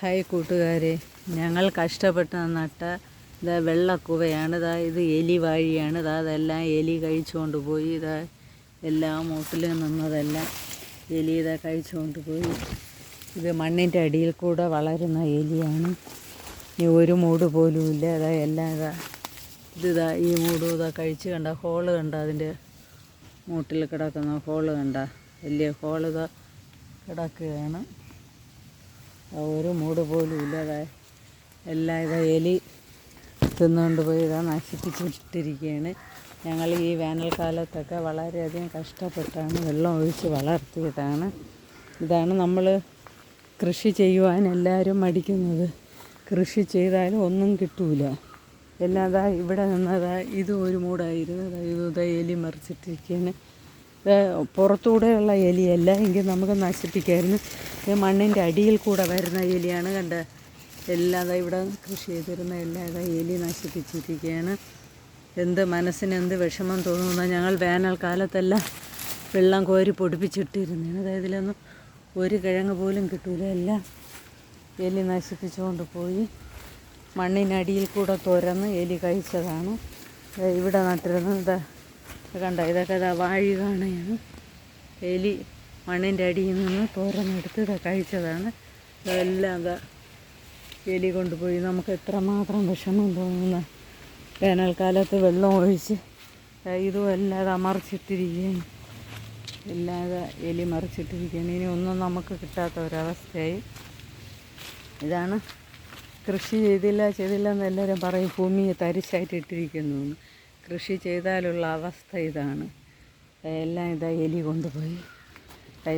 Hi കൂട്ടുകാരെ ഞങ്ങൾ കഷ്ടപ്പെട്ട നട്ട ഇതാ വെള്ളക്കുവയാണ് ഇതാ ഇത് എലി വാഴിയാണ് ഇതാ അതെല്ലാം എലി കഴിച്ചുകൊണ്ട് പോയി ഇതാ എല്ലാ മൂട്ടിൽ നിന്നതെല്ലാം എലി ഇതാ കഴിച്ചുകൊണ്ട് പോയി. ഇത് മണ്ണിന്റെ അടിയിൽ കൂടെ വളരുന്ന എലിയാണ്. ഇനി ഒരു മൂട് പോലുമില്ല ഇതാ എല്ലാം ഇതാ ഇതിതാ ഈ മൂടും ഇതാ കഴിച്ച് കണ്ട ഹോൾ കണ്ട അതിന്റെ മൂട്ടിൽ കിടക്കുന്ന ഹോൾ കണ്ട വലിയ ഹോൾ ഇതാ കിടക്കുകയാണ്. ഒരു മൂട് പോലും ഇല്ലാതെ എല്ലാം ഇതാ എലി തിന്നുകൊണ്ട് പോയി ഇതാ നശിപ്പിച്ചിട്ടിരിക്കുകയാണ് ഞങ്ങൾ ഈ വേനൽക്കാലത്തൊക്കെ വളരെയധികം കഷ്ടപ്പെട്ടാണ് വെള്ളം ഒഴിച്ച് വളർത്തിയിട്ടാണ് ഇതാണ് നമ്മൾ കൃഷി ചെയ്യുവാൻ എല്ലാവരും മടിക്കുന്നത്. കൃഷി ചെയ്താലും ഒന്നും കിട്ടൂല. എല്ലാതാ ഇവിടെ നിന്നതാ ഇത് ഒരു മൂടായിരുന്നു ഇത് ഇതാ എലി മറിച്ചിട്ടിരിക്കുകയാണ്. പുറത്തൂടെയുള്ള എലിയല്ല എങ്കിൽ നമുക്ക് നശിപ്പിക്കായിരുന്നു. ഈ മണ്ണിന്റെ അടിയിൽ കൂടെ വരുന്ന എലിയാണ് കണ്ട എല്ലാം ഇവിടെ കൃഷി ചെയ്തിരുന്ന എല്ലാതെ ഇതാ എലി നശിപ്പിച്ചിരിക്കുകയാണ്. എന്ത് മനസ്സിന് എന്ത് വിഷമം തോന്നുന്ന. ഞങ്ങൾ വേനൽക്കാലത്തെല്ലാം വെള്ളം കോരി പൊടിപ്പിച്ചിട്ടിരുന്നു അതായത് ഇതിലൊന്നും ഒരു കിഴങ്ങ് പോലും കിട്ടൂല. എല്ലാം എലി നശിപ്പിച്ചുകൊണ്ട് പോയി. മണ്ണിനടിയിൽ കൂടെ തുരന്ന് എലി കഴിച്ചതാണ്. ഇവിടെ നട്ടിരുന്നത് കണ്ട ഇതൊക്കെ ഇതാ വാഴി കാണയാണ് എലി മണ്ണിന്റെ അടിയിൽ നിന്ന് തുരന്നെടുത്ത് ഇതാ കഴിച്ചതാണ്. ഇതെല്ലാം അതാ എലി കൊണ്ടുപോയി. നമുക്ക് എത്രമാത്രം വിഷമം തോന്നുന്ന. വേനൽക്കാലത്ത് വെള്ളം ഒഴിച്ച് ഇതും അല്ലാതെ ഇത് അമർച്ചിട്ടിരിക്കുകയാണ് എല്ലാം എലി മറിച്ചിട്ടിരിക്കുകയാണ്. ഇനി ഒന്നും നമുക്ക് കിട്ടാത്ത ഒരവസ്ഥയായി. ഇതാണ് കൃഷി ചെയ്തില്ല ചെയ്തില്ല എന്ന് എല്ലാവരും പറയും. ഭൂമി തരിശായിട്ട് ഇട്ടിരിക്കുന്നു എന്ന്. കൃഷി ചെയ്താലുള്ള അവസ്ഥ ഇതാണ്. എല്ലാം ഇതാ എലി കൊണ്ടുപോയി.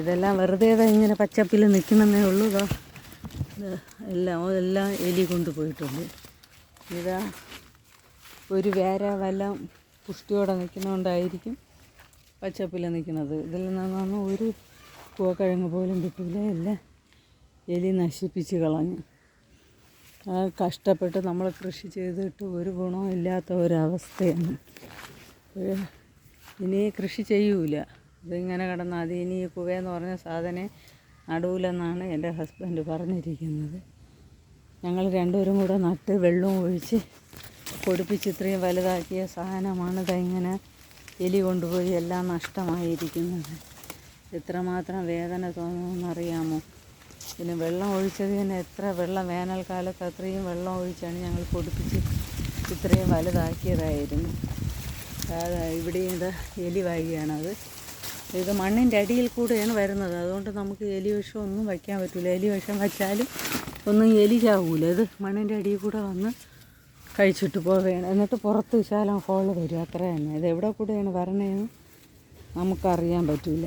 ഇതെല്ലാം വെറുതെ ഇങ്ങനെ പച്ചപ്പിൽ നിൽക്കണമെന്നേ ഉള്ളൂ. ഇതാ എല്ലാം എല്ലാം എലി കൊണ്ടുപോയിട്ടുണ്ട്. ഇതാ ഒരു വേര വല്ല പുഷ്ടിയോടെ നിൽക്കുന്നതുകൊണ്ടായിരിക്കും പച്ചപ്പിൽ നിൽക്കുന്നത്. ഇതിൽ നിന്നൊന്നും ഒരു പൂവക്കിഴങ്ങ് പോലും കിട്ടില്ല എല്ലാം എലി നശിപ്പിച്ച് കളഞ്ഞു. കഷ്ടപ്പെട്ട് നമ്മൾ കൃഷി ചെയ്തിട്ട് ഒരു ഗുണവും ഇല്ലാത്ത ഒരവസ്ഥയാണ് ഒരു ഇനി കൃഷി ചെയ്യൂല. ഇതിങ്ങനെ കിടന്ന് അത് ഇനി ഈ കുവയെന്ന് പറഞ്ഞ സാധനം നടൂലെന്നാണ് എന്റെ ഹസ്ബൻഡ് പറഞ്ഞിരിക്കുന്നത്. ഞങ്ങൾ രണ്ടുപേരും കൂടെ നട്ട് വെള്ളവും ഒഴിച്ച് പൊടിപ്പിച്ച് ഇത്രയും വലുതാക്കിയ സാധനമാണ് ഇതെങ്ങനെ എലി കൊണ്ടുപോയി എല്ലാം നഷ്ടമായിരിക്കുന്നത്. എത്രമാത്രം വേദന തോന്നുമെന്നറിയാമോ? പിന്നെ വെള്ളം ഒഴിച്ചത് തന്നെ എത്ര വെള്ളം വേനൽക്കാലത്ത് അത്രയും വെള്ളം ഒഴിച്ചാണ് ഞങ്ങൾ പൊടിപ്പിച്ച് ഇത്രയും വലുതാക്കിയതായിരുന്നു. അതാ ഇവിടെ ഇത് എലി വായുകയാണത് ഇത് മണ്ണിന്റെ അടിയിൽ കൂടെയാണ് വരുന്നത്. അതുകൊണ്ട് നമുക്ക് എലി വിഷം ഒന്നും വയ്ക്കാൻ പറ്റില്ല. എലി വിഷം വച്ചാലും ഒന്നും എലി ചാവൂല. ഇത് മണ്ണിന്റെ അടിയിൽ കൂടെ വന്ന് കഴിച്ചിട്ട് പോവുകയാണ്. എന്നിട്ട് പുറത്ത് വിശാലം ഹോൾ വരും. അത്ര തന്നെ. ഇത് എവിടെ കൂടെയാണ് വരണതെന്ന് നമുക്കറിയാൻ പറ്റില്ല